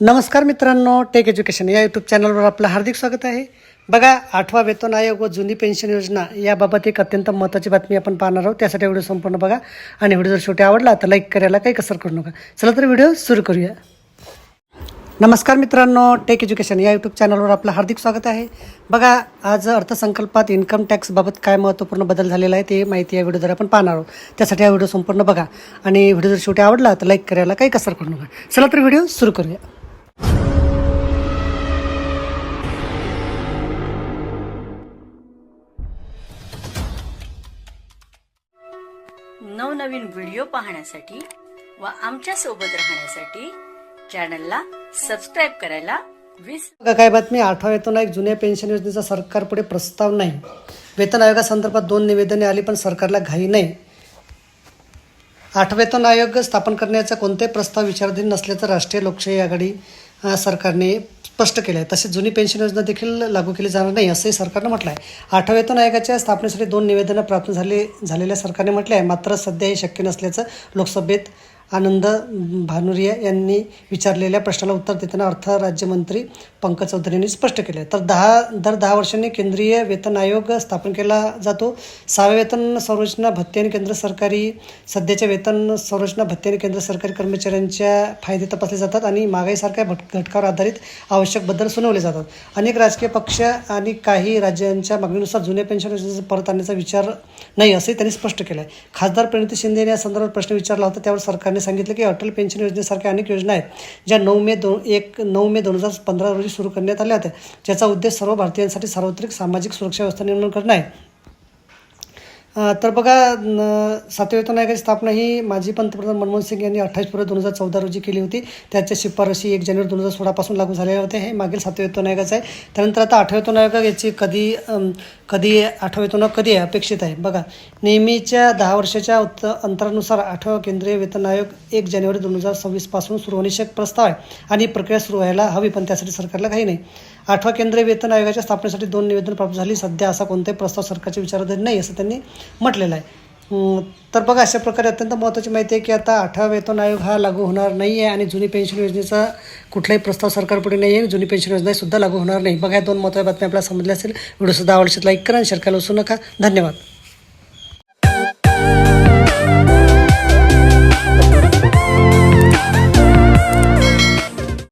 नमस्कार मित्रांनो take education या यूट्यूब चॅनलवर आपलं हार्दिक स्वागत आहे. बघा आठवा वेतन आयोग व जुनी पेन्शन योजना याबाबत एक अत्यंत महत्त्वाची बातमी आपण पाहणार आहोत. त्यासाठी व्हिडिओ संपूर्ण बघा आणि व्हिडिओ जर शेवटी आवडला तर लाईक करायला काही कसर करू नका. चला तर व्हिडिओ सुरू करूया. नमस्कार मित्रांनो टेक एज्युकेशन या यूट्यूब चॅनलवर आपलं हार्दिक स्वागत आहे. बघा आज अर्थसंकल्पात इन्कम टॅक्सबाबत काय महत्त्वपूर्ण बदल झालेला आहे ते माहिती या व्हिडिओद्वारे आपण पाहणार आहोत. त्यासाठी हा व्हिडिओ संपूर्ण बघा आणि व्हिडिओ जर शेवटी आवडला तर लाईक करायला काही कसर करू नका. चला तर व्हिडिओ सुरू करूया. नवनवीन व्हिडिओ पाहण्यासाठी व आमच्यासोबत राहण्यासाठी चॅनलला सबस्क्राईब करायला वीस काय बातमी? आठवड्यातून एक जुन्या पेन्शन योजनेचा सरकारपुढे प्रस्ताव नाही. वेतन आयोगासंदर्भात दोन निवेदने आली पण सरकारला घाई नाही. आठवेतन आयोग स्थापन करण्याचा कोणताही प्रस्ताव विचाराधीन नसल्याचं राष्ट्रीय लोकशाही आघाडी सरकारने स्पष्ट केलं आहे तसेच जुनी पेन्शन योजना देखील लागू केली जाणार नाही असंही सरकारनं म्हटलं आहे आठव्यातून वेतन आयोगाच्या स्थापनेसाठी दोन निवेदनं प्राप्त झाले झालेल्या सरकारने म्हटले आहे मात्र सध्या हे शक्य नसल्याचं लोकसभेत आनंद भानुरिया यांनी विचारलेल्या प्रश्नाला उत्तर देताना अर्थ राज्यमंत्री पंकज चौधरी यांनी स्पष्ट केले आहे. तर दहा दर दहा वर्षांनी केंद्रीय वेतन आयोग स्थापन केला जातो. सहाव्या वेतन संरचना भत्ते आणि केंद्र सरकारी सध्याच्या वेतन संरचना भत्ते आणि केंद्र सरकारी कर्मचाऱ्यांच्या फायदे तपासले जातात आणि महागाईसारख्या भट घटकावर आधारित आवश्यक बदल सुनावले जातात. अनेक राजकीय पक्ष आणि काही राज्यांच्या मागणीनुसार जुन्या पेन्शन योजनेचा परत आणण्याचा विचार नाही असंही त्यांनी स्पष्ट केलं आहे खासदार प्रणिती शिंदे यांनी या संदर्भात प्रश्न विचारला होता त्यावर सरकारने सांगितलं की अटल पेन्शन योजनेसारख्या अनेक योजना आहेत ज्या नऊ मे दोन एक नऊ मे दोन हजार पंधरा रोजी सुरू करण्यात आल्या होत्या. ज्याचा उद्देश सर्व भारतीयांसाठी सार्वत्रिक सामाजिक सुरक्षा व्यवस्था निर्माण करणं आहे. तर बघा न- सातव्या आयोगाची स्थापना ही माजी पंतप्रधान मनमोहन सिंग यांनी अठ्ठावीस फेब्रुवारी दोन हजार चौदा रोजी केली होती. त्याच्या शिफारशी एक जानेवारी दोन हजार सोळापासून लागू झालेल्या होत्या. हे मागील सातव्या आयोगाचं आहे. त्यानंतर आता आठव्या आयोग याची कधी कधी आठव्यातून कधी अपेक्षित आहे. बघा नेहमीच्या दहा वर्षाच्या उत्त अंतरानुसार आठवा केंद्रीय वेतन आयोग एक जानेवारी दोन हजार सव्वीसपासून सुरू होण्याची एक प्रस्ताव आहे आणि प्रक्रिया सुरू व्हायला हवी पण त्यासाठी सरकारला काही नाही. आठवा केंद्रीय वेतन आयोगाच्या स्थापनेसाठी दोन निवेदन प्राप्त झाली. सध्या असा कोणताही प्रस्ताव सरकारच्या विचाराधीन नाही असं त्यांनी म्हटलेलं आहे. तर बघा अशा प्रकारे अत्यंत महत्त्वाची माहिती आहे की आता आठवा वेतन आयोग हा लागू होणार नाही आहे आणि जुनी पेन्शन योजनेचा कुठलाही प्रस्ताव सरकारपुढे नाही आहे जुनी पेन्शन योजना सुद्धा लागू होणार नाही. बघा दोन महत्त्वाच्या बातम्या आपल्याला समजल्या असेल. व्हिडिओ सुद्धा आवडशील लाईक करा आणि शेअर करायला विसरू नका. धन्यवाद.